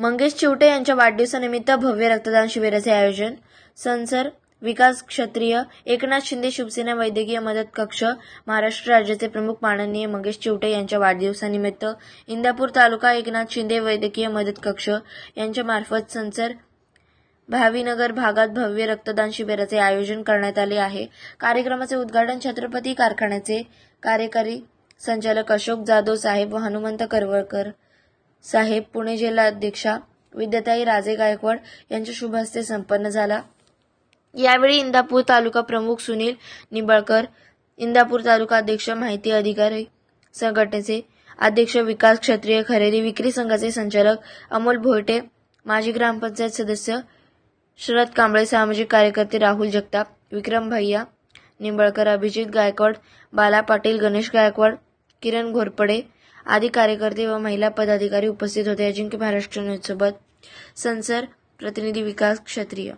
मंगेश चिवटे यांच्या वाढदिवसानिमित्त भव्य रक्तदान शिबिराचे आयोजन. संसर विकास क्षत्रिय एकनाथ शिंदे शिवसेना वैद्यकीय मदत कक्ष महाराष्ट्र राज्याचे प्रमुख माननीय मंगेश चिवटे यांच्या वाढदिवसानिमित्त इंदापूर तालुका एकनाथ शिंदे वैद्यकीय मदत कक्ष यांच्या मार्फत संसर भावीनगर भागात भव्य रक्तदान शिबिराचे आयोजन करण्यात आले आहे. कार्यक्रमाचे उद्घाटन छत्रपती कारखान्याचे कार्यकारी संचालक अशोक जाधव साहेब व हनुमंत करवळकर साहेब पुणे जिल्हा अध्यक्षा विद्याताई राजे गायकवाड यांच्या शुभ हस्ते संपन्न झाला. यावेळी इंदापूर तालुका प्रमुख सुनील निंबाळकर इंदापूर तालुका अध्यक्ष माहिती अधिकारी संघटनेचे अध्यक्ष विकास क्षत्रिय खरेदी विक्री संघाचे संचालक अमोल भोयटे माजी ग्रामपंचायत सदस्य शरद कांबळे सामाजिक कार्यकर्ते राहुल जगताप विक्रम भैया निंबाळकर अभिजित गायकवाड बाला पाटील गणेश गायकवाड किरण घोरपडे आदी कार्यकर्ते व महिला पदाधिकारी उपस्थित होते. अजिंक्य महाराष्ट्र न्यूजसोबत संसर प्रतिनिधी विकास क्षत्रिय